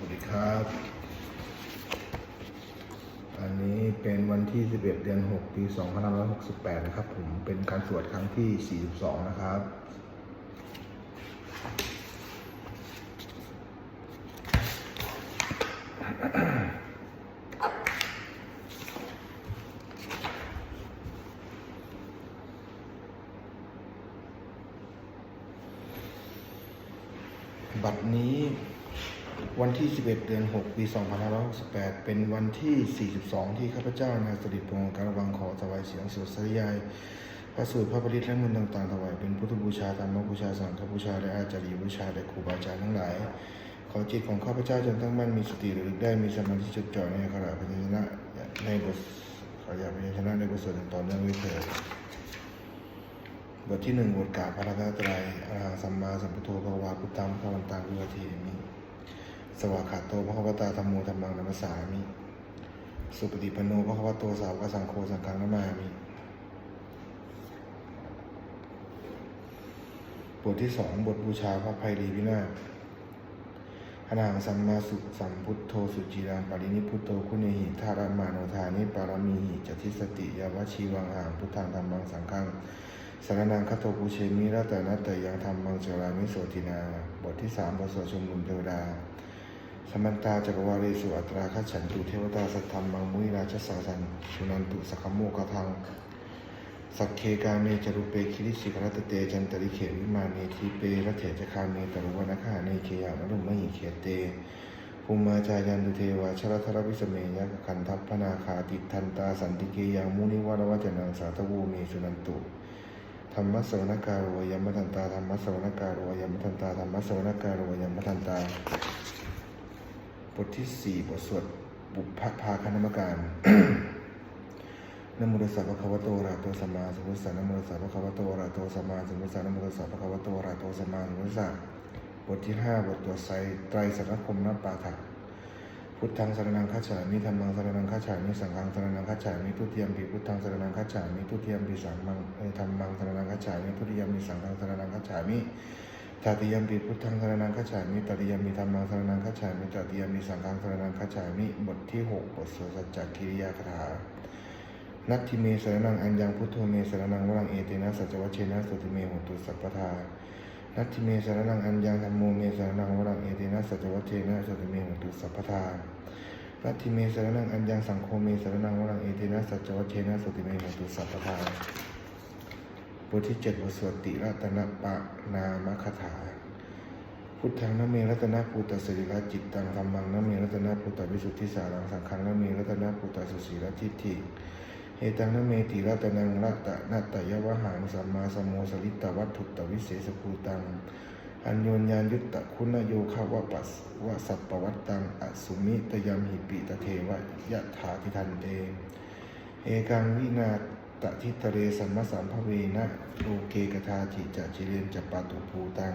สวัสดีครับ อันนี้เป็นวันที่ 11 เดือน 6 ปี 2568 นะครับ ผมเป็นการสวดครั้งที่ 42 นะครับ 21 เดือน 6 ปี 2568 เป็นวันที่ 42 ที่ข้าพเจ้านายสริตพงศ์การวังขอถวายเสียงสวดสยายพระสูตรพระปริตและมนต์ต่างๆถวายเป็นพุทธบูชาธรรมบูชาสังฆบูชาและอาจารย์บูชาและครูบาอาจารย์ทั้งหลาย ขอจิตของข้าพเจ้าจงตั้งมั่นมีสติหรือได้มีสมาธิจดจ่อในขราพิจญรณาในบทขอยาพิจญรณาในบทสวดตอนเรื่องวิเทศบทที่หนึ่งบทกาพระรัตนตรัยอรหังสัมมาสัมพุทโธภาวาพุทธังพระวันตังวิวัติมี สวากขาโตพระควตาธรรมโมธรรมังนัมสสามิ สุปฏิปโนพระควโตสาวกสังโฆสังฆังนามามิบทที่สองบทบูชาพระภัยรีวินาศอนาหังสัมมาสุสัมพุทโธสุจิรังปรินิพุโตคุณเนหิธารามาโนธานิปารมีหิจติสติยาวชีวังหางพุทธังธรรมังสังฆังสารนังคัตโตภูเชมิรัตนะแต่ยังธรรมังจรามิโสตินา บทที่สามบทสวดชมนุมเทวดา สมันตาจักรวาเลสุอัตราคัจฉันตุเทวตาสัทธรรมังมุนิราชสาสันสุนันตุสกขโมกทังสักเคกาเมจรุเปคิริสิกรัตเตจันตริเขวิมาเนทีเประเถจคาเมตรุวนาคาเนเคยานรุมหิเขเตภูมิมาจายันตุเทวาชรทรวิสเมยกขันทัพพนาคาติทันตาสันติเกยังมุนิวรวัจนังสาทวูเมสุนันตุธรรมะสวนการโยมทันตาธรรมะสวนการโยมทันตาธรรมะสวนการโยมทันตา บทที่สี่บทสวดบุพภาคณมการนโมตัสสะภะคะวะโตอะระหะโตสัมมาสัมพุทธัสสะนโมตัสสะภะคะวะโตอะระหะโตสัมมาสัมพุทธัสสะนโมตัสสะภะคะวะโตอะระหะโตสัมมาสัมพุทธัสสะบทที่ห้าบทตรวไซไตรสังฆคมนปาฐะพุทธังสรนังคัจฉามิธัมมังสรนังคัจฉามิสังฆังสรนังคัจฉามิทุติยมปิพุทธังสรนังคัจฉามิทุติยมปิสังฆังธัมมังสรนังคัจฉามิทุติยมปิสังฆังสรนังคัจฉามิ ตติยมปิพุทธังสรนังคัจฉามิตติยมปิธรรมังสรนังคัจฉามิตติยมปิสังฆังสรนังคัจฉามิบทที่หกบทสวดสัจจกิริยาคาถานัตถิเมสรนังอัญญังพุทโธเมสรนังวรังเอเตนะสัจวัชเชนะสุติเมโหตุสัพพทานัตถิเมสรนังอัญญังธรรมโมเมสรนังวรังเอเตนะสัจวัชเชนะสุติเมโหตุสัพพทานัตถิเมสรนังอัญญังสังโฆเมสรนังวรังเอเตนะสัจวัชเชนะสุติเมโหตุสัพพทา บทที่เจ็ดบทสวดติรัตนปะนามคาถา พุทธังนเมรัตนภูตสิริรจิตตังธรรมังนเมรัตนภูตวิสุทธิสารังสังฆังนเมรัตนภูตสุสีรทิฏฐิเอตังนเมติรัตนังรัตนัตตยวหังสัมมาสัมโมสลิตวัตถุตวิเศษภูตัง อัญโยญาณยุตตะคุณโยคาวะปัสวะสัพปวัตตังอสุมิตยามหิปิตเทวะยะถาทิทันเตเอกังวินา ตทิตเรสัมมสัมภเวนะโลเกกทาจิจะจิเรนจะปาตุภูตัง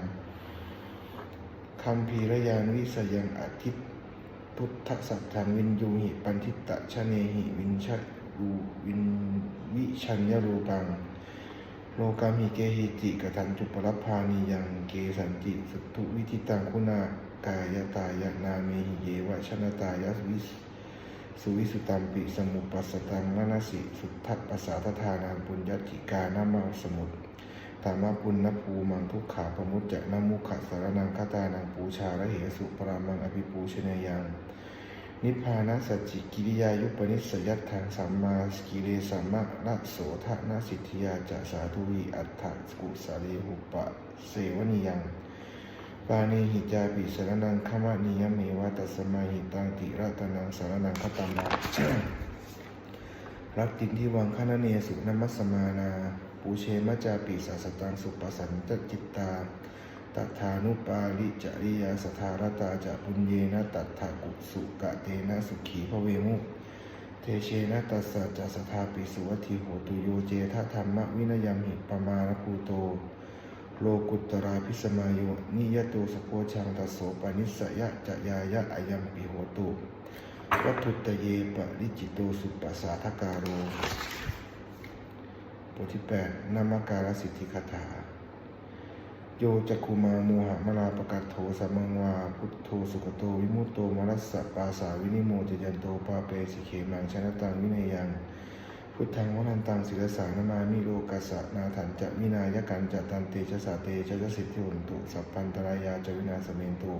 คำพีระยานวิสยังอาทิตพุทธสัตถังวินยูหิปันทิตะชะเนหิวินชะรูวินวิชัญญรูปัง โลกามิเกหิติกทันจุปรพานียังเกสันติสุทุวิธิตังคุณากายตายนาเมหิเยวะชนตายวิส สุวิสุตัมปิสมุปัสสตังมนสิสุทัปปสาทธานังปุญญติกานามาสมุตธรรมปุณณภูมังทุกขาปมุจจะนมุขะสารนังคตานังปูชาระเหสุปรามังอภิปูชนยังนิพพานะสัจจิกิริยายุปนิสยัตถังสัมมาสกิเลสัมมะระโสทะนาสิทธิยาจะสาธุวีอัฏฐกุสาเลหุปะเสวนิยัง ปานิหิจาปิสารนังขมะนิยเมวะตัสมาหิตังติรัตนังสารนังคตัมมะรักตินที่วังคณเนสุนมัสสมานา ปูเชมจาปิสัสตังสุปสันตจิตตาตัทานุปาลิจริยาสทารตาจะปุญเยนะตัทธากุสุกะเตนะสุขีพระเวมุเทเชนะตัสสะจะสทาปิสุวัติโหตุโยเจทะธรรมวินยมหิปมาณภู โลกุตตราพิสมาโยนิยโตสโพชังตโสปนิสสยะจะยายะอายัมปิโหตุวัตถุตเยปะริจิโตสุปปสสาทการโรบทที่แปดนามการสิทธิคาถา โยจักคุมาโมหะมลาปกัตโถสัมมังวา พุทโธสุขโต วิมุตโตมรัสสะปาสาวินิโมจยันโตปาเปสิเขมังชนะตังวินัยยัง พุทธังวนันตังศิลสานามามิโลกัสสะนาถันจะวินายกันจะตันเตชะสาเตชะสิทธิวนตุสัพพันตรายาจวินาสเมนตุ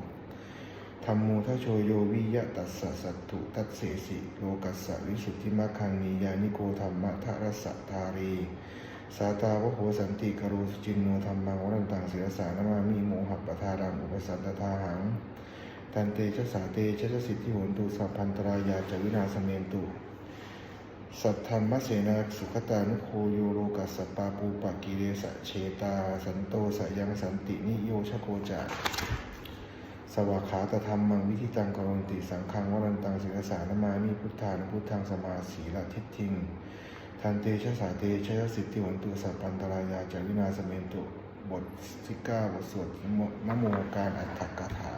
ธรรมโมทะโชโยวิยะตัสสะสัตถุตัสเสสิโลกัสสะวิสุทธิมัคคังมียานิโกธรรมะทะรสะทารีสาตาวโหสันติกโรสุจินโนธรรมังวรันตังศิรสานามามิโมหัปปทารังอุปสัตตทาหังตันเตชะสาเตชะสิทธิโหนตุสัพพันตรายาจวินาสเมนตุ สัทธรรมเสนาสุขตานุโคโยโรกัสปาปูปะกิเลสะเชตา สันโตสยังสันตินิโยชโกจาสวากขาตธรรมมังวิธิตังกรณติสังฆังวรันตังศิรสานมามิพุทธานุพุทธังสมาสีละทิฏฐิงทันเตชะสาเตชะสิทธิวันตุสัพพันตรายาจาวินาสเมนตุบทที่เก้าบทสวดนโมการอัตถกถา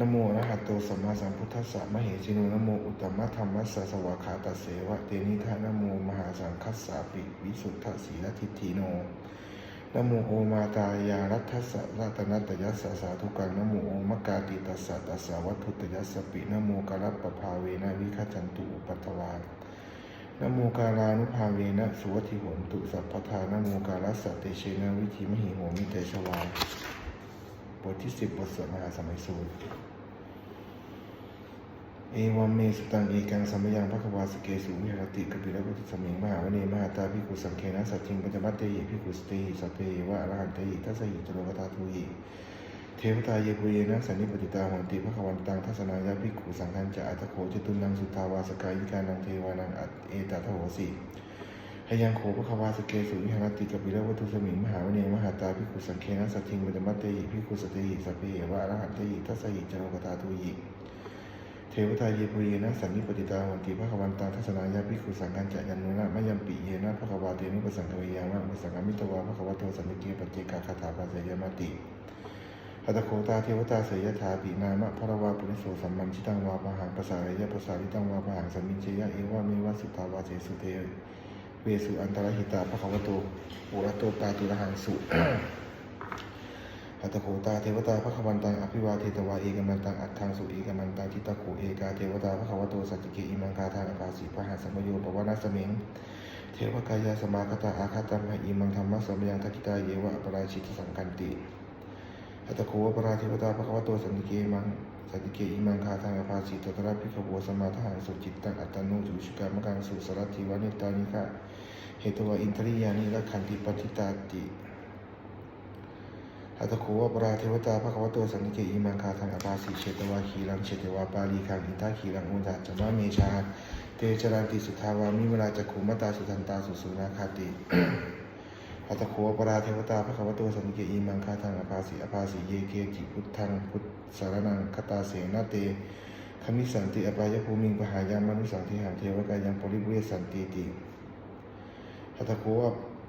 นโมอะระหะโตสัมมาสัมพุทธัสสะมะเหชิโนนโมอุตตมะธรรมัสสะสวากขาตเสวะเตนิทานโมมหาสังคัสสะปิวิสุทธสีลทิฏฐิโนนโมโอมาตายารัตถัสสะรัตนัตยัสสะสาธุกังนโมโอมกาติตัสสะตัสสะวัตถุตยัสสะปินโมกะรัปภาเวนะวิคัจันตุปัตตวานะโมกาลานุภาเวนะสุวัติหนตุสัพพทานโมกาลัสสะเตเชนะวิธิมหิโหมิเตชวาบทที่สิบบทสวดมหาสมัยสูตร เอวัมเมสตังเอกังสัมยังพระควาสเกสุวิหารติกปิรพุทธสมิงมหาวเนมหาตาภิกุสังเคนะสัจจิงปัจจมัตเตหิภิกุสเตหิสัพเพวะอรหันเตหิทัสหิจโรกตาทุหิเทวตาเยปุเยนะสันนิปติตาหันติพระควันตังทัศนายาภิกุสังฆัญจะอัตโขจตุนังสุทาวาสกายิกานังเทวานังอัตเอตทโหสิหยังโขพระควาสเกสุวิหารติกปิรวัตุสมิงมหาวเนมหาตาภิกุสังเคนะสัจจิงปัจจมัตเตหิภิกุสเตหิสัพเพวะอรหันเตหิทัสหิจโรกตาทุหิ ทวตาเยปุเยนะสันนิปติตาวันติพระควันตาทัศนายาภิกขุสังฆัญจะยันโนนะมยัมปิเยนะพระควาเตนุปสังกเวยามะอุปสังกมิตวาพระควาโตสันนิเกปเจกาคาถาปัสสยมติอัตโคตาเทวตาเสยถาปินามะพระวาปุริโสสัมมันชิตังวาปะหังภาษาเรยะภาษาลิตังวาปะหังสัมมินเชยะเอวะเมวะสุตาวาเสสุเทเวสุอันตรหิตาพระควาโตปุระโตตาตุระหังสุ อัตโขตาเทวตาพระควันตังอภิวาเทตวาเอกมันตังอัตถังสุเอกมันตังทิตาโขเอกาเทวตาพระควโตสัจจิเกอิมังคาทางอภาสีพระหัสสมโยปวนาสเมงเทวกายาสมาคตาอาคาตัมหะอิมังธรรมะสมยังทักิตาเยวะปราชิตสังกันติอัตโขวปราเทวตาพระควโตสัจจิเกมังสัจจิเกอิมังคาทางอภาสีตตระพิขโวสมาทหังสุจิตตังอัตตโนจุชิกามกังสุสรัติวานิตานิกะเหตุวะอินทริยานิละขันติปฏิตาติ อัตโขวปราเทวตาพระควโตสันนิเกอิมังคาทางอปาสีเชตวาขีรังเชตวาปาลีคังอินทาขีรังอุตาจมาเมชา เตจรันติสุทาวามิเวลาจักขุมตาสุทันตาสุสุนาคาติอัตโขวปราเทวตาพระควโตสันนิเกอิมังคาทางอปาสีอปาสีเยเกจิพุทธังพุทธสารนังคตาเสนาเตขมิสันติอปายภูมิงปหายามนุสังทิหังเทวกายังปริบุเรสันติติอัตโขว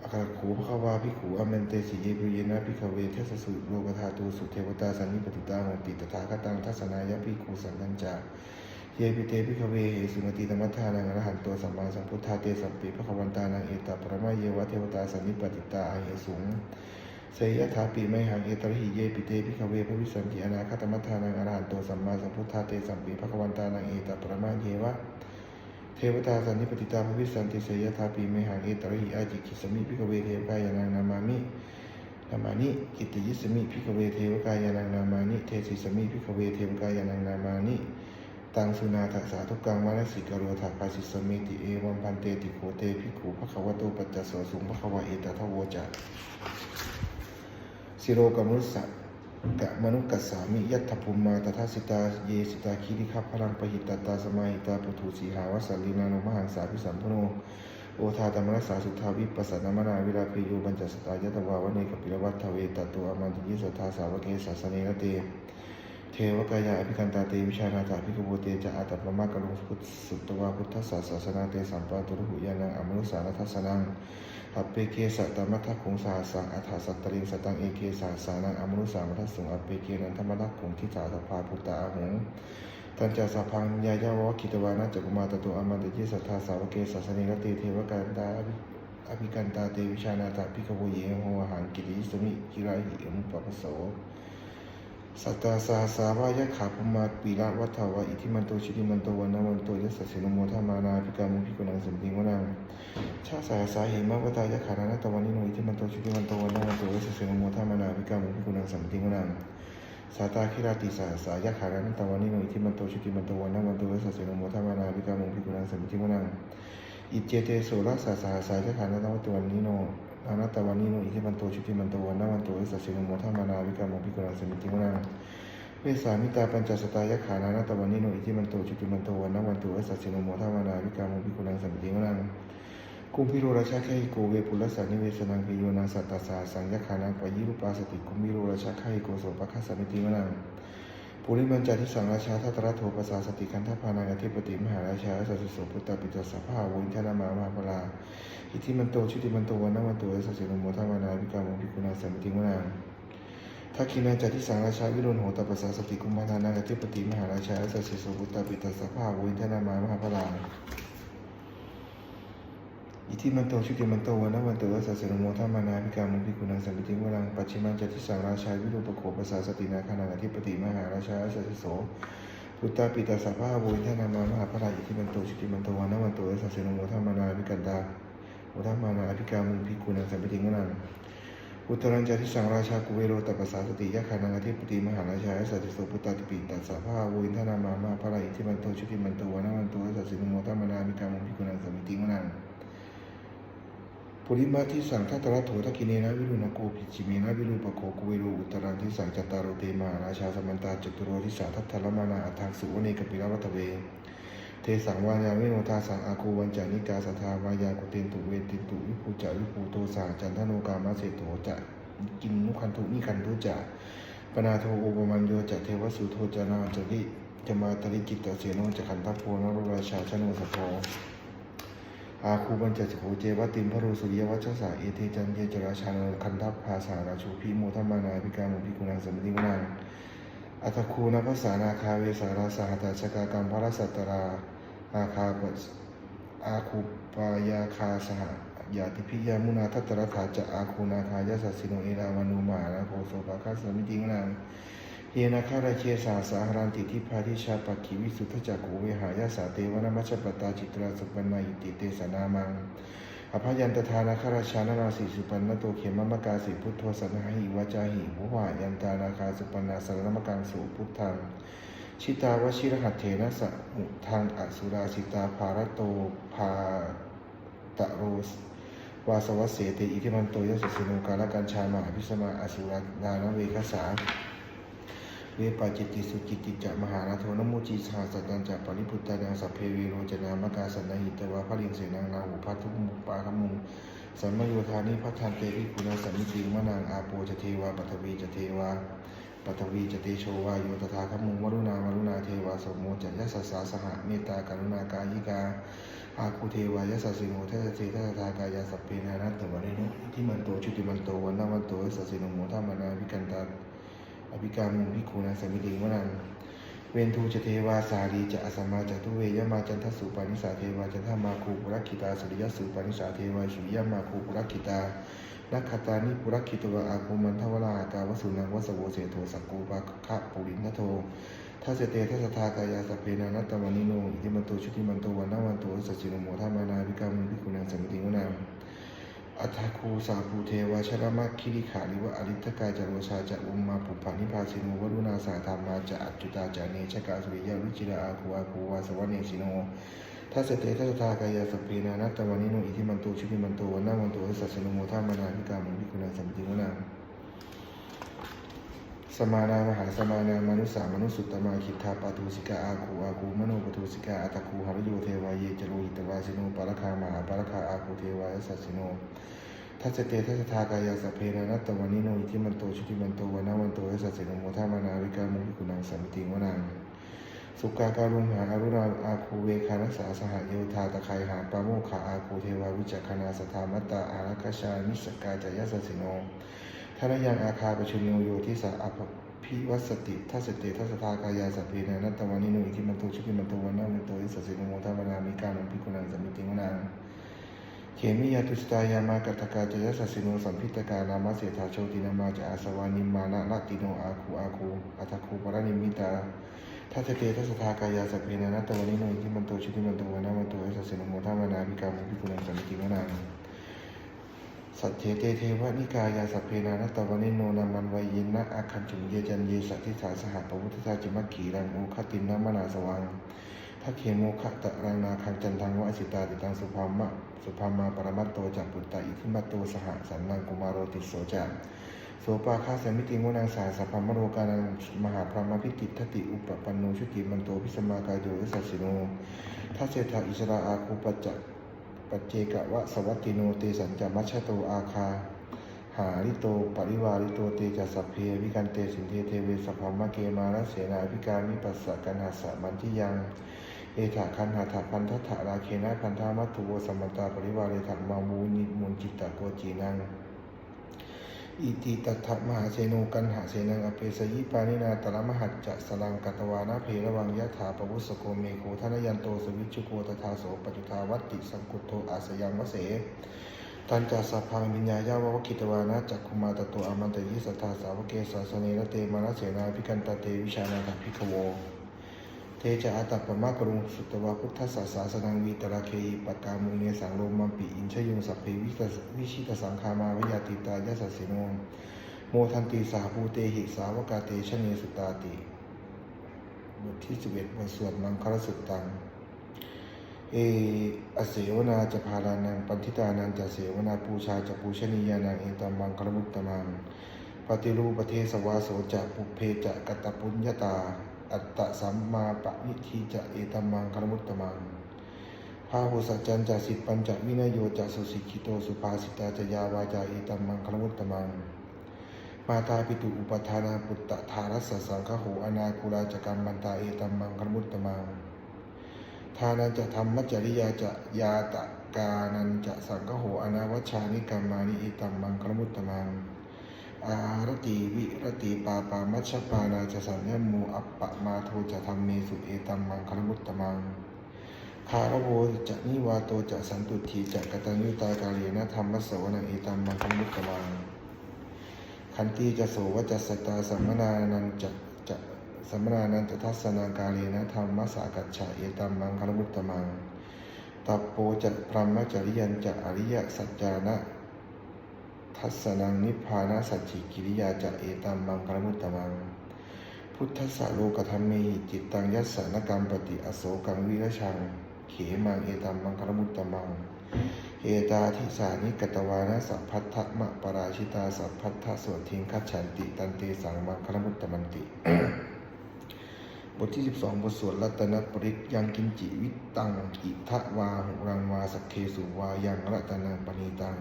อัครโขภควาภิขุอเมนเตสิเยปุเยนะภิกขเวเทสสุโลกธาตุสุเทวตาสันนิปติตาโหติตถาคตังทัศนายภิขุสังกัญจาเยปิเตภิกขเวเหสุมติธรรมทานังอรหันตัวสัมมาสัมพุทธาเตสัมปิภควันตานังเอตาปรมาเยวะเทวตาสันนิปติตาอเหสุงเสยถาปิไมหังเอตระหิเยปิเตภิกขเวพระวิสันติอนาคตมัทธานังอรหันตัวสัมมาสัมพุทธาเตสัมปิภควันตานังเอตาปรมาเยวะเเทวตาสันนิปติตาภวิสันติเสยทาปีเมหังเอตระหิอาจิกิสมิพิกเวเทวกายานังนามามินามานิกิตติยิสมิพิกเวเทวกายานังนามานิเทสิสมิพิกเวเทวกายานังนามานิตังสุนาทัสสาทุกังวานสิกโรธาปาสิสมิติเอวัมพันเตติโคเตภิกขุภควโตปัจจสวสุงภควะเอตทะโวจะสิโรกมุสสะ กะมนุกัสสามิยัตถภูมิมาตถาสิตาเยสิตาคีริคัพพลังปหิตตตาสมาหิตาปุถุสีหาวสัลลินานุมหังสาพิสัมพโนโอทาธรรมรัสสาสุทาวิปัสสนามนาวิราเพโยบัญจสตายตวาวเนกปิรวัตทเวตตัวอมันติยิสทธาสาวเกสัสเนรเต เทวกายาอภิคันตาเตวิชานาถาภิกขโวเตจะอาตัปมะกะลุพุทธสุตตวาพุทธศาสสนาเตสัมปาตุรุหุยานังอมนุสานทัสสนัง อัปเปเกสัตตมัทธคุงสาสังอัฏฐสัตตริงสตังเอเกสาสานังอมนุสามัทสุงอัปเปเกนันธรรมนักขุงทิสาสภาพุตตาหงตันจาสาพังยายาวกิตวานะจักุมาตตุอามันติจิสัทธาสาวเกสัสนิรติเทวกันตาอภิกันตาเตวิชานาตาพิกโวเยโหหังกิติสมิกิราหิอมุปปะโส สัตตาสาสาวายะขาพมาปีละวัฏวะอิทิมันโตชิติมันโตวันนวันโตยัสสสิโนโมทามานาภิกามุภิกุณังสัมปิงวนังชาสาสาเหมะวตายะขานาตวันนิโนอิทิมันโตชิติมันโตวันนวันโตยัสสสิโนโมทามานาภิกามุภิกุณังสัมปิงวนังสาตาคิราติสาสายะขานาตวันนิโนอิทิมันโตชิติมันโตวันนวันโตยัสสสิโนโมทามานาภิกามุภิกุณังสัมปิงวนังอิเจเตโสรสาสาสายะขานาตวันนิโน อนัตตวันนิโนอิทิมันโตชิติมันโตวันนวันโตยัสสะสิโนโมทามานาภิกามุภิกุณังสัมปิงวนังเวสามิตาปัญจสตายขานานาตวันนิโนอิทิมันโตจุติมันโตวันนวันโตเอสัสสิโนโมทามานาวิกามุปิกุลังสัมปติวนังกุมพิโรราชาไคโกเวปุลสานิเวสนังพิโยนาสัตตาสาสังยขานังปยิรุปาสติกุมพิโรราชาไคโกโสปะคัสสมิติวนัง ปุริมัญจาทิสังราชาทัตระโทปสาสติกันทพานังอธิปติมหาราชาสัสสุพุตตาปิตสัพพาวินธนามามาพลาอิทิมันโตชิติมันโตวันนวันโตเอสัสสิโนโมทามานาวิกามุปิกุณาสัมปติวนังทักขินาจัติสังราชาวิรุณโหตปัสสาสติกุมารทานังอธิปติมหาราชาสัสสุพุตตาปิตัสสะภาวินธนามามาพลา อิทิมันโตชุติมันโตวันนวันโตสัสสนโมทามานาภิกามุภิกุณังสัมปิติวรังปัจฉิมังจติสังราชาวิรุปโขปัสสาสตินาคานังอธิปติมหาราชาสัสโสบุตตาปิตัสสะภาวินทนามามหาพลาอิทิมันโตชุติมันโตวันนวันโตสัสสนโมทามานาภิกันตาโมทามานาภิกามุภิกุณังสัมปิติวรังอุตรัญจาทิสังราชากุเวโรตปัสสาสติยะขานังอธิปติมหาราชาสัตติโสพุตตาติปิตัสสะภาวุินทนามามาภะไรอิทิมันโตชุติมันโตวนามันโตสัสสินโมตามนามิกามุภิกุณังสมิติมนัง ปุริมาทิสังทัตระโถทักิเนนะวิรุณโกภิจิเมนะวิรูปโคกุเวโรอุตรังทิสังจตตารโรเตมาราชาสมันตาจตุโรทิสาทัตถลมานาอัฏฐังสุวเนกปิรวัตเว เทสังวายาเวโนทาสังอาคูวันจานิกาสัทธาวายากุเตนตุเวตินตุวิภูจาวิภูโตสาจันทโนกามาเสโตจะกินนุคันทุนิคันทุจะปนาโทโอปมันโยจะเทวสุโทจนาจริจะมาตริจิตตเสโนจะขันทัพโพนรราชาชโนสโพ อาคูบัญจโขเจวติมพระโรสุริยวัชสาเอเทจันเยจราชานคันทัพภาษาราชูพิโมทัมมานาภิกามุภิกุณังสมติกุณังอัตคูนภาษานาคาเวสาราสหัตชกากรรมพระสัตตราอาคาปสอาคูปายาคาสหยาติพิยามุนาทัตตรขาจะอาคูนาคายาสัสสิโนเอราวานุมานาโคโสปาคาสมิติงนาง เยนาคาราเชสาสาหรันติทิพาทิชาปักขิวิสุทธจักโขเวหายาสาเตวนามัชปตาจิตราสุปันนาอิติเตสนามังอภยันตทานาคาราชานาราสีสุปันนโตเขมมะกาสีพุทโธสันหหิวจาหิวุวายันตานาคาสุปันนาสารนมกังสุพุทธังชิตาวชิรหัตเถนะสมุทางอสุราสิตาภารโตภาตะโรสวาสวัสเสเตอิทิมันโตยสสิโนกาลกัญชามาพิสมาอสุรานานเวคสา เวปาจิตติสุจิตติจะมหานาโทนโมจีสาสัตตัญจะปริพุตตานังสัพเพเวโรจนามกาสันนหิตวะพระลิงเสนังนาหุพัทุมุปาคมุงสัมมโยธานิพัทธันเตวิคุณาสัมมิติมะนางอาโปจะเทวาปัทวีจะเทวาปัทวีจะเตโชวาโยตถาคมุงวรุณาวรุณาเทวาสมโมจัยัสสาสหะเมตตากรุณากายิกาอาคูเทวายสสสิโนเทสเททัสทากายาสัพเพนานัตตวะเรนุที่มันโตชุติมันโตวันนาวันโตสสสิโนโมทามานาวิกันตา อภิกามุวิคูนาสมิติวนังเวนทูจเทวาสาลีจะอสมมาจตุเวยมาจันทสุปานิสาเทวาจันทมาคูปุรักขิตาสุริยสุปานิสาเทวาสุริยมาคูปุรักขิตานักขตานิปุรักขิตวะอาคูมันทวราตาวสุนังวสโวเสโทสักกูปะคะปุรินทโททัสเตทัสทากายาสเพนานัตตวานิโนอิติมันโตชุติมันโตวันนวันโตสัจจิโนโมทามานาวิกามุวิกุณังสมิติวนัง อัตคูสาภูเทวชรมะคิริขาริวะอริทกายจโรชาจะอุมมาปุพานิพาสิโนวรุณาสาธามาจะอัจจุตาจาเนชกาสุริยวิจิราอาคูอาคูวาสวะเนสิโนทัสเตทัสตากายาสพเพนานัตตวานิโนอิทิมันโตชุติมันโตวันนาวันโตสัสสนโมทามานาพิกามุวิคุณาสัมปิวนัง สมานามหาสมานามนุสามนุสุตตมาคิทาปาทูสิกาอาคูอาคูมโนปทูสิกาอัตคูหรโยเทวายเยจโรหิตวาสิโนปารคามหาปารคาอาคูเทวายสัสิโนทัสเตทัสทากายาสพเพนานัตตวานิโนอิทิมันโตชุติมันโตวันาวันโตสัสสนุโมทามานาภิกามุวิกุณังสัมติวนังสุกาการุมหาอรุณาอาคูเวคานัสสาสหโยธาตะไคหาปาโมคาอาคูเทวาวิจักขณาสธามัตตาอารักชานิสกาจายสสิโน ทานยังอาคาปชุญโยโยทิสาอภพิวัสติทัสเตทัสทากายาสัพเพนานัตตวานิโนอิทิมันโตชุติมันโตวันนามันโตอิสสิโนโมทามนามิกานังพิกุณังสัมิติวนังเขมิยาตุสตายามากัตกาจยสัสสิโนสัมพิตกานามาเสถาโชตินามาจะอาสวานิมานะละติโนอาคูอาคูอัตคูปรนิมิตาทัตเตทัสทากายาสัพเพนะนัตตวานิโนอิทิมันโตชุติมันโตวนามันโตเอสสสิโนโมทามนาภิกามุภิกุลังสัมมิติวนานัง สัจเจเตเทวนิกายาสัพเพนานตตวนิโนนามันวายินะอาคันจุงเยจันเยสัทิสาสหปวุทธาจิมัคขีรังโอคตินนามนาสวังทัคเคโมคะตะรังนาคังจันทังวะสิตาติตังสุภามะสุภามาปรมัตโตจักปุตตะอิทิมัตโตสหสันนังกุมารโรติโสจักโสปาคาสมิติโมนังสาสัพพมโรกานังมหาพรหมพิติทติอุปปันโนชุติมันโตพิสมากายโยสัสสิโนทัสเสทาอิสราอาคูปจัก ปัจเจกวะสวัตติโนเตสัญจมัชโตอาคา หาริโตปริวาริโตเตจัสสพเพวิกันเตสินเทเทเวสภามะเกมาลเสนาพิการมิปัสสะกันหัสสะมันที่ยัง เอถาคันหาถาพันทัตถาราเคนะพันธามัตถุโวสมมันตาปริวาเรถังมามูนิมุนจิตตะโกจีนัง อิติตัทมหาเสโนกันหาเสนังอเปสยิปานินาตระมหัจจะสลังกัตวานาเพระวังยะถาปวุสโกเมโคทนยันโตสวิจุโกตถาโสปจุทาวัตติสังกุโตอาสยังวเสตันจัสสะพังวิญญาญาวะกิตวานะจักคุมาตโตอมันตยิสัทธาสาวเกสาสเนระเตมานะเสนาภิกันตเตวิชานาภิกขโว จะอาตัปปมะกรุงสุตวะพุทธศาสาสนังวีตระเคยปกามุเนสังโลมัมปิอินชยุงสัพเพวิกสวิชิตสังคามาวิยาติตายาสสิโนโมทันติสาภูเตหิสาวกาเตชะเนสุตาติบทที่สิบเอ็ดบทสวดมังคลสุตตังเออเสวนาจะพารานังปันทิตานังจะเสวนาปูชาจะปูชนียานังเอตัมมังคลมุตตมังปฏิรูปเทสวาโสจะปุเพจะกตปุญญาตา อัตตะสัมมาปะนิทีจะเอตัมมังคลมุตตมังพาหุสัจจันจะสิปัญจวินโยจะสุสิกิโตสุภาสิตาจยาวาจาเอตัมมังคลมุตตมัง มาตาปิตุอุปทานาปุตตะทารัสสะสังฆโหอนาคุราจกรรมมันตาเอตัมมังคลมุตตมังทานันจะธรรมจริยาจะยาตะกานันจะสังฆโหอนาวัชานิกรรมานิเอตัมมังคลมุตตมัง อารติวิรติปาปามัชปานาจะสัญญมูอัปปะมาโทจะธรรมเมสุเอตัมมังคลมุตตมัง คารโวจะนิวาโตจะสันตุทีจะกตัญญูตากาเลนะธรรมสวนังเอตัมมังคลมุตตมังขันติจะโสวจัสสตาสัมมนานันจะจะสัมมนานันตทัศนากาเลนะธรรมสากัจฉาเอตัมมังคลมุตตมัง ตัปโปจะพรหมจริยันจะอริยสัจจานะ ทัศนังนิพพานะสัจจิกิริยาจะเอตัมมังคลมุตตมัง พุทธสสะโลกธรรมเมหิจิตตังยัสสนกรรมปฏิอโศกังวิรชัง เขมังเอตัมมังคลมุตตมัง เอตาทิสานิกตวานะสัพพัทธมะปราชิตาสัพพัทธสวดทิงคัจฉันติตันเตสังมังคลมุตตมันติบทที่ 12 บทสวดรัตนปริกยังกินจิวิตตังกิทะวาหุรังวาสักเคสุวายังรัตนังปณีตัง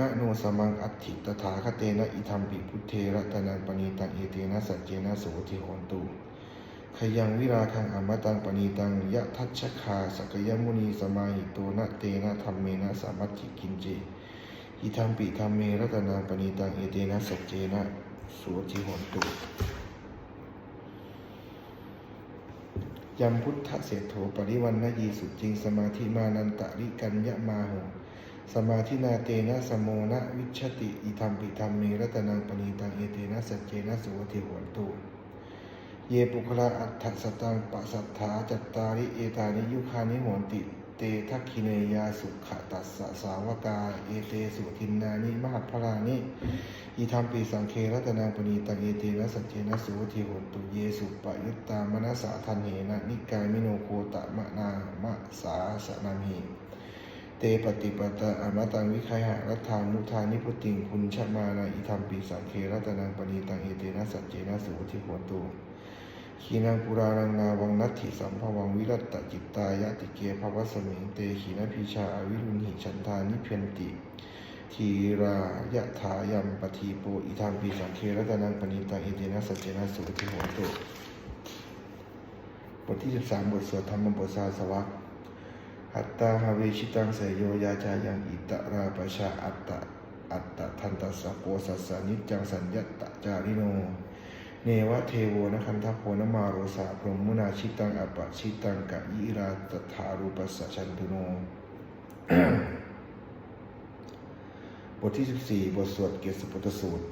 นะโนสมังอัตถิตถาคเตนะอิธรรมปิพุทเทรัตนังปณีตังเอเตนะสัจเจนะโสติโหนตุขยังวิราคังอมตังปณีตังยะทัชชคาสกยมุนีสมาหิโตนะเตนะธรรมเมนะสามัจจิกินเจอิทัมปิธรรมเมรัตนาปณีตังเอเตนะสัจเจนะโสุจิโหนตุยัมพุทธเศรษโถปริวันนยีสุจริงสมาธิมานันตริกัญญมาโห สมาธินาเตนะสมโมนะวิชติอิทัมปิธรรมเมรัตนังปณีตังเอเตนะสัจเจนะสุติโหนตุเยปุคลาอัฏฐสตังปะสัทธาจัตตาริเอตานิยุคานิโหนติเตทักขิเนยาสุขตัสสะสาวกา เอเตสุทินนานิมหัพพลานิอิทัมปีสังเครัตนาปณีตังเอเตนะสัจเจนะสุวทิโหนตุเยสุปะยุตตามนัสสะทันเหนะนิกายมิโนโคตะมะนามะสาสนามิ เตปฏิปตะอมตังวิคัยหะรัฐานุทานิพุติงคุณชมานาอิทัมปีสังเครัตนาปณีตังเอเตนะสัจเจนะสุทิโหตุขีนังปุรารังนาวังนัตถิสัมภวังวิรัตตจิตตายะติเกภวสมิงเตขีนพิชาอวิรุณหิฉันทานิเพียนติ ทีรายะถายัมปทีโปอิธามปีสังเครัตนังปณิตังเอเจนะสัจเจนะสุติโหตุบทที่13บทสวดธรรมบทสาสวะ อัตตาหาเวชิตังเสยโยยาจายังอิตราปชาอัตตะอัตตะทันตัสสะโปสัสสานิจังสัญญตตจาริโน เนวะเทโวนะคันทโพนมาโรสาพรหมุนาชิตังอปะชิตังกะยิราตถารูปัสสะชันตุโน บทที่ 14 บทสวดเกศปุตตสูตร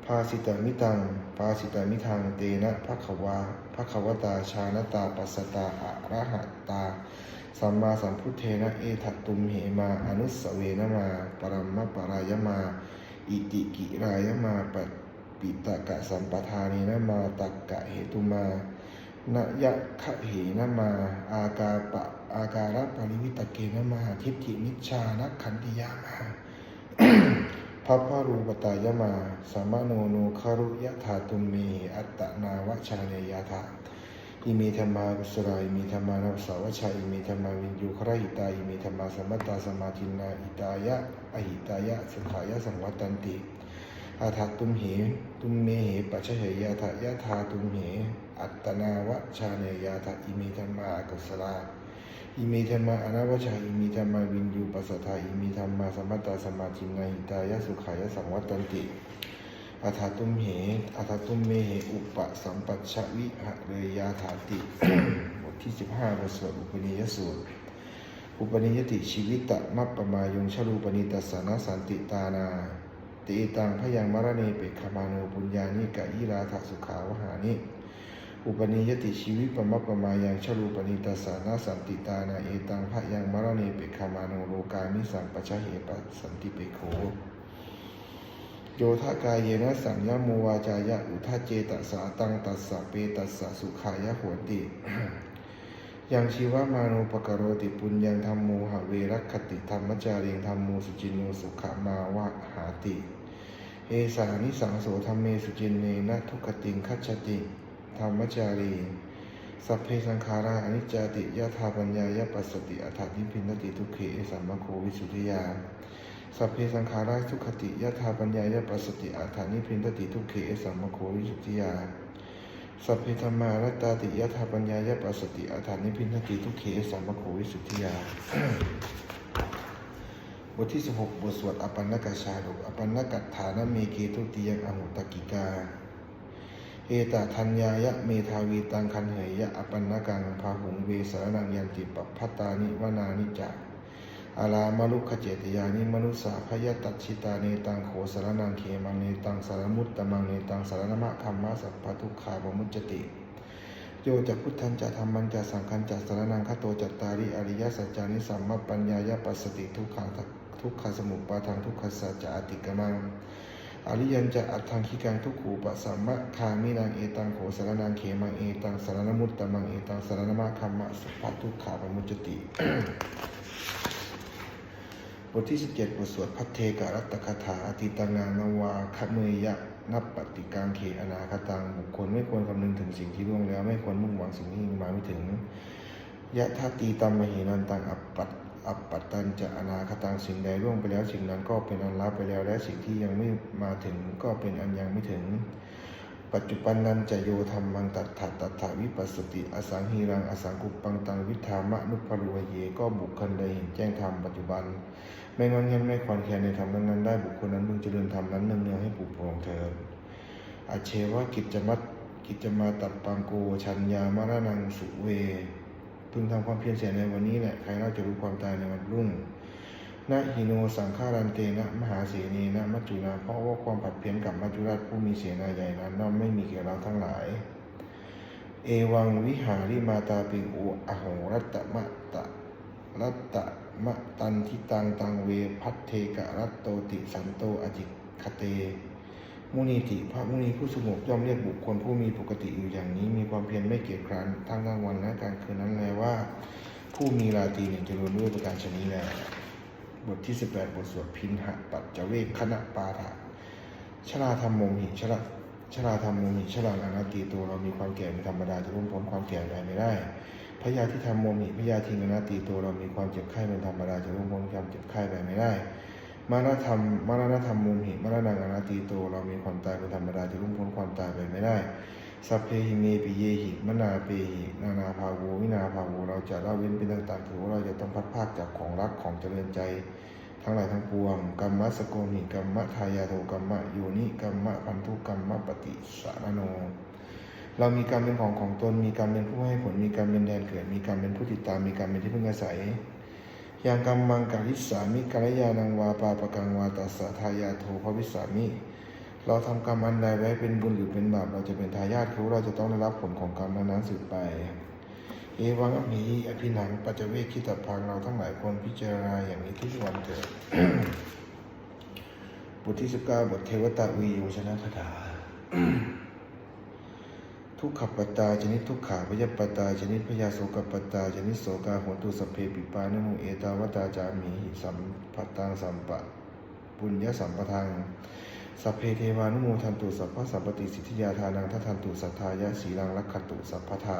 ภาสิตามิตังภาสิตามิทัง เตนะภควาภควตา ชาณตา ปัสสตาอะระหะตา สัมมาสัมพุทเทนะ เอถตุมเหมา อนุสเวนะมา ปรัมมปรายมา อิติกิรายมาปปิตกะสัมปทานีนะมา ตักกะเหตุมานยะคะเหนะมา อากาปะ อาการะปริวิตเกนะมา ทิฏฐินิชชานักขันติยามา พพพารูปตายมาสามโนโนคารุยะธาตุมเมอัตตนาวชาเนยาธาอิมีธรรมากุสราอิมีธรรมานาสาวชาอิมีธรรมาวินยูคราหิตาอิมีธรรมาสมมตตาสมาธินาอิตายะอหิตายะสุขายะสังวัตันติอาทัตุมเหตุมเมเหปัจเฉเหยาธายะธาตุมเหอัตนาวชาเนยาธาอิมีธรรมากุสรา อิมิธรรมาอนาวชาอิมิธรรมาวินยูปัสสทาอิมิธรรมาสมัตตาสมาธินาหิตายสุขายสังวัตตันติอัฏฐตุมเหอัฏฐตุมเมเหอุปสัมปัชวิหะเรยาถาติบทที่15บทสวดอุปนิยสูตรอุปนิยติชีวิตะมัปปมายงชลูปนิตัสสนะสันติตานาติตังพยังมรณีเปกขมาโนปุญญานิกะยิราถสุขาวหานิ อุปนิยติชีวิปมัปมายังชลูปนิตัสานาสันติตานาเอตังพระยังมรณีเปกขามาโนโลกามิสังปชะเหปะสันติเปโขโยทากายเยนะสัญญาโมวาจายะอุทาเจตัสาตังตัสสะเปตัสสะสุขายะโหติยังชีวมานุปกโรติปุญญังธรรมโมหะเวรคติธรรมจาริงธรรมโมสุจินโนสุขมาวะหาติ เอสานิสังโสธรรมเมสุจินเนนะทุกติงคัจติ ธรรมจารี สัพเพสังขาราอนิจจติยะธาปัญญายปัสสติอัฏฐานิพินติทุกเขเอสัมมโควิสุทธิยา สัพเพสังขาราทุกขติยะธาปัญญายปัสสติอัฏฐานิพินติทุกเขเอสัมมโควิสุทธิยา สัพเพธรรมารัตตาติยะธาปัญญายปัสสติอัฏฐานิพินติทุกเขเอสัมมโควิสุทธิยาบทที่ 16 บทสวดอปันนกชาดกอปันนกัฏฐานเมเกทุติยังอหุตกิกา เอตทัญญายะเมทาวีตังคันเหยยะอปันนกังพาหุงเวสารนังยันติปัพพตานิวนานิจาอาลามลุขเจตยานิมนุสาพยตัชิตาเนตังโขสารนังเขมังเนตังสารมุตตมังเนตังสารนมะคัมมะสัพพทุกขาบมุจติโยจะพุทธันจะธรรมันจะสังคันจะสารนังคโตจัตตาริอริยสัจจานิสัมมปัญญายะปัสสติทุกขังทุกขสมุปปาทังทุกขสัจจะอติกมัง อริยันจะอัตถังคิกังทุกขูปะสัมมะคามินังเอตังโขสารนังเขมังเอตังสารนมุตตมังเอตังสารนมะคัมมะสุภทุกขาปมุจติ บทที่ 17 บทสวดพัทเทกรัตตคาถาอติตังนานวาคเมยะนับปฏิกังเขอนาคตังบุคคลไม่ควรคำนึงถึงสิ่งที่ล่วงแล้ว ไม่ควรมุ่งหวังสิ่งที่มาไม่ถึงยะทัตีตัมมหินันตังอัปปัต อัปปัตตันจะอนาคตังสิ่งใดล่วงไปแล้วสิ่งนั้นก็เป็นอันลับไปแล้วและสิ่งที่ยังไม่มาถึงก็เป็นอันยังไม่ถึง ปัจจุบันนั้นจะโยธรรมังตัดถาตัดถาวิปัสสติ อสังหีรังอสังกุปังตังวิธามะนุปรุเยก็บุคคลใดเห็นแจ้งธรรมปัจจุบัน ไม่งอนเงียนไม่คลอนแคลนในธรรมนั้นได้บุคคลนั้นพึงเจริญธรรมนั้นเนืองๆให้ปลุกโปรงเถิดอาเชวะกิจจมัตกิจจมาตัปปังโกชัญญามรณังสุเว พึงทำความเพียรเสียในวันนี้แหละใครเราจะรู้ความตายในวันรุ่งนะหิโนสังฆารันเตนะมหาเสนีนะมัจจุนาเพราะว่าความผัดเพี้ยนกับมัจจุราชผู้มีเสนาใหญ่นั้นย่อมไม่มีแก่เราทั้งหลาย เอวังวิหาริมาตาปิอุอโหรัตตมะตะรัตตมะตันทิตังตังเวพัทเทกะรัตโตติสันโตอจิคเต มุนีติพระมุนีผู้สงบย่อมเรียกบุคคลผู้มีปกติอยู่อย่างนี้ มีความเพียรไม่เกียจคร้านทั้งกลางวันและกลางคืนนั้นแลว่า ผู้มีราตรีหนึ่งจะรวนด้วยประการชนี้แลบทที่ 18 บทสวดพินหะปัจเจเวคขณะปาฐะชราธรรมมหิชราชราธรรมมหิชราอนาตีตัวเรามีความแก่เป็นธรรมดาจะร่วมพ้นความแก่ไปไม่ได้พยาธิธรรมมหิพยาธิงอนาตีตัวเรามีความเจ็บไข้เป็นธรรมดาจะร่วมพ้นความเจ็บไข้ไปไม่ได้ มรณธรรมมรณธรรมมุมหิมรณังอนาตีโต เรามีความตายเป็นธรรมดาจะรุ่งพ้นความตายไปไม่ได้ สัพเพหิเมปิเยหิ มนาเปหินานาภาโววินาภาโวเราจะละเว้นเป็นต่างๆถือว่าเราจะต้องพัดภาคจากของรักของเจริญใจ ทั้งหลายทั้งปวงกรรมะสโกมิกรรมะทายาโทกรรมะโยนิกรรมะพันธุกรรมะปฏิสารโนเรามีกรรมเป็นของของตน มีกรรมเป็นผู้ให้ผล มีกรรมเป็นแดนเกิด มีกรรมเป็นผู้ติดตาม มีกรรมเป็นที่พึ่งอาศัย ยังกรรมังกาลิสามิกัลยาณังวาปาปะกังวาตัสสะทายาโทภวิสามิ เราทำกรรมอันใดไว้เป็นบุญหรือเป็นบาปเราจะเป็นทายาทคือเราจะต้องได้รับผลของกรรมนั้นสืบไป เอวังอภิอภินังปัจเจเวคคิตพังเราทั้งหลายควรพิจารณาอย่างนี้ทุกวันเถิดบทที่สิบเก้าบทเทวตาวีโยชนะคาถา ทุกขปตาชนิดทุกขาพยาปตาชนิดพยาโสกปตาชนิดโสกาโหตุสเพปิปานโมเอตาวตาจามีสัมปัตังสัมปะปุญญสัมปทังสัพเพเทวานุโมทันตุสัพพะสัพปติสิทธิยาทานังทัทันตุสัทธายะสีลังลักขตุสัพพทา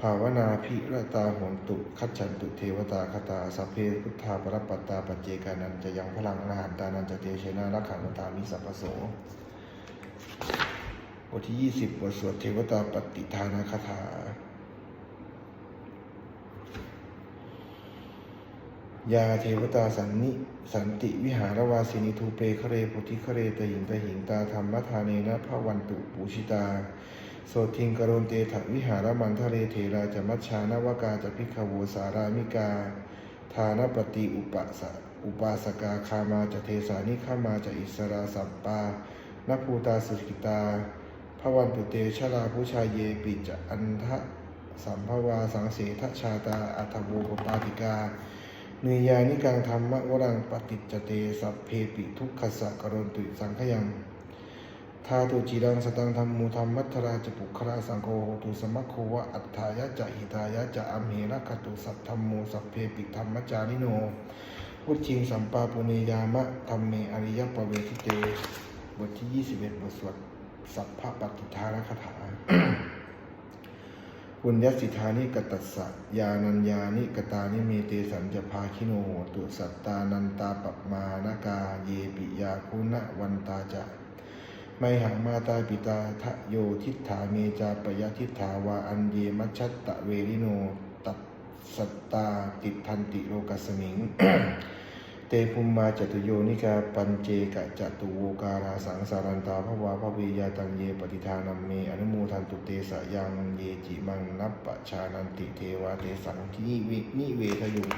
ภาวนาภิรตาหนตุคัจฉันตุเทวตาคตาสัพเพพุทธาปรปัตตาปัจเจกานันจะยังพลังอรหันตานันจะเตเชนะรักขันตามิสัพพโส บทที่ 20 บทสวดเทวตาปฏิทานาคาถา ยาเทวตาสันนิสันติวิหารวาสินิทูเปคเรปุธิคเรตหิงตหิงตาธรรมทาเนนะพระวันตุปูชิตา โสทิงกรนเตถวิหารมันทะเลเทราจะมัชชานวกาจะพิกขโวสารามิกา ทานปฏิอุปสะอุปาสกาคามาจะเทสานิขามาจะอิสราสัมปานภูตาสุกิตา ระวันตุเตชลาผู้ชายเยปิจะอันทะสัมภวาสังเสทชาตาอัทโวปปาติกาเนยานิกังธรรมวรังปฏิจเตสัพเพปิทุกขสะกรณตุสังขยังทาตุจีรังสตังธรรมูธรรมัทราจปุคราสังโฆโหตุสมัคโควะอัฏฐายะจะหิตายะจะอัมเหระคตุสัทธรรมโมสัพเพปิธรรมจาริโนพุทธิงสัมปาปุเนยามะธรรมเมอริยปเวทิเตบทที่ 21บทสวด สัพพะปฏิทานคาถาปุญญสิทธานิกตัสสะยานัญญานิกตานิเมเตสัญจภาคิโนตุสัตตานันตาปปมานากาเยปิยาคุณะวันตาจะไมหังมาตาปิตาทะโยทิฏฐาเมจาปยทิฏฐาวาอันเยมัชชตะเวริโนตัสตตาติทันติโลกัสมิง เตภุมมาจตุโยนิกาปัญเจกะจตุโวการาสังสารันตาภวาภเวยาตังเยปฏิทานัมเมอนุโมทันตุเตสะยังเยจิมังนัปปะชานันติเทวาเตสังทิวินิเวทยุง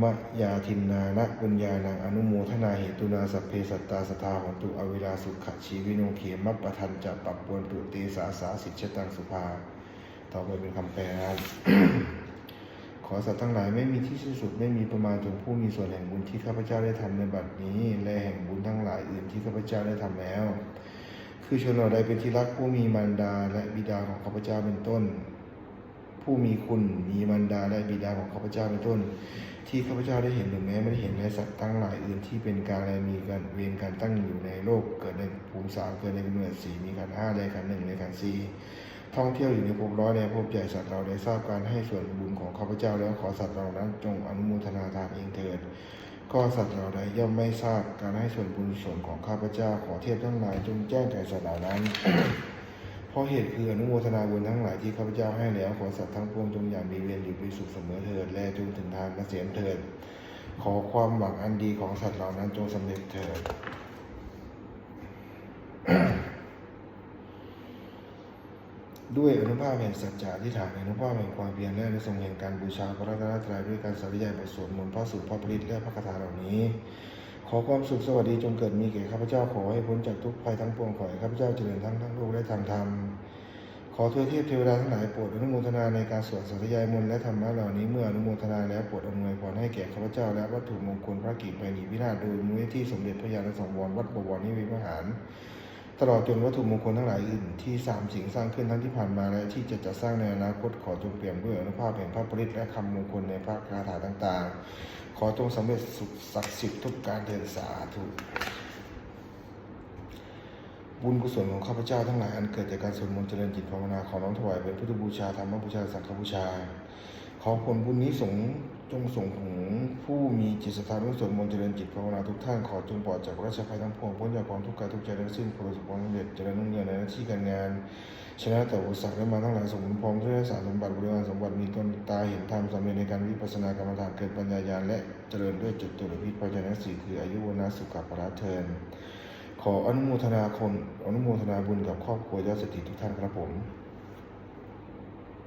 มะยาทินนานะปุญญานังอนุโมทนาเหตุนาสัพเพสัตตาสทาหนตุอเวลาสุขชีวิโนเขมัปปะทันจะปัปปวนตุเตสาสาสิชตังสุภา ต่อไปเป็นคำแปลนะ ขอสัตว์ทั้งหลายไม่มีที่สิ้นสุดไม่มีประมาณจงผู้มีส่วนแห่งบุญที่ข้าพเจ้าได้ทำในบัดนี้ และแห่งบุญทั้งหลายอื่นที่ข้าพเจ้าได้ทำแล้ว คือชนเหล่าใดเป็นที่รักผู้มีมารดาและบิดาของข้าพเจ้าเป็นต้น ผู้มีคุณมีมารดาและบิดาของข้าพเจ้าเป็นต้น ที่ข้าพเจ้าได้เห็นหรือแม้ไม่ได้เห็นและสัตว์ทั้งหลายอื่นที่เป็นการและมีการเวียนการตั้งอยู่ในโลกเกิดในภูมิสามเกิดในกำเนิดสีมีการห้าในการหนึ่งในการสี่ ท่องเที่ยวอยู่ในภพร้อยในภพใหญ่สัตว์เราได้ทราบการให้ส่วนบุญของข้าพเจ้าแล้วขอสัตว์เรานั้นจงอนุโมทนาทานเองเถิดก็สัตว์เราใดย่อมไม่ทราบการให้ส่วนบุญส่วนของข้าพเจ้าขอเทพทั้งหลายจงแจ้งแก่สัตว์เหล่านั้น เพราะเหตุคืออนุโมทนาบุญทั้งหลายที่ข้าพเจ้าให้แล้วขอสัตว์ทั้งปวงจงอย่างมีเวรอยู่เป็นสุขเสมอเถิด และจงถึงทางเกษมเถิด ขอความหวังอันดีของสัตว์เหล่านั้นจงสำเร็จเถิด ด้วยอนุภาพแห่งสัจจะที่ฐานอนุภาพแห่งความเพียรและในทรงแห่งการบูชาพระรัตนตรัยด้วยการสาธยายบทสวดมนต์พระสูตรพระปริตและพระคาถาเหล่านี้ ขอความสุขสวัสดีจงเกิดมีแก่ข้าพเจ้าขอให้พ้นจากทุกภัยทั้งปวงขอให้ข้าพเจ้าเจริญทั้งทั้งโลกและทางธรรมขอเทวเทพเทวดาทั้งหลายโปรดอนุโมทนาในการสวดสาธยายมนต์และธรรมะเหล่านี้เมื่ออนุโมทนาแล้วโปรดอำนวยพรให้แก่ข้าพเจ้าและวัตถุมงคลพระกิจไปหนีพินาศโดยมูลนิธิสมเด็จพระยาณสังวรวัดบวรนิเวศวิหาร ตลอดจนวัตถุมงคลทั้งหลายอื่นที่สามสิ่งสร้างขึ้นทั้งที่ผ่านมาและที่จะจัดสร้างในอนาคตขอจงเปลี่ยมด้วยอนุภาพแห่งพระปริตและคำมงคลในพระคาถาต่างๆ ขอจงสำเร็จสุขศักดิ์สิทธิ์ทุกการเถิดสาธุบุญกุศลของข้าพเจ้าทั้งหลายอันเกิดจากการสวดมนต์เจริญจิตภาวนาขอน้อมถวายเป็นพุทธบูชาธรรมบูชาสังฆบูชา ขอผลบุญนี้สง จงส่งถึงผู้มีจิตศรัทธาร่วมสวดมนต์เจริญจิตภาวนาทุกท่านขอจงปลอดจากราชภัยทั้งปวงพ้นจากความทุกข์กายทุกใจทั้งสิ้นประสบความสำเร็จเจริญรุ่งเรืองในหน้าที่การงาน ชนะแต่อุปสรรคและมาทั้งหลายสมบูรณ์พร้อมด้วยสารสมบัติบริวารสมบัติมีตนตาเห็นธรรมสำเร็จในการวิปัสสนากรรมฐานเกิดปัญญาญาณและเจริญด้วยจุดตุลพิษปัญญาสี่คืออายุวนาสุขภาระเทินขออนุโมทนาคนอนุโมทนาบุญกับครอบครัวยอดสถิทุกท่านครับผม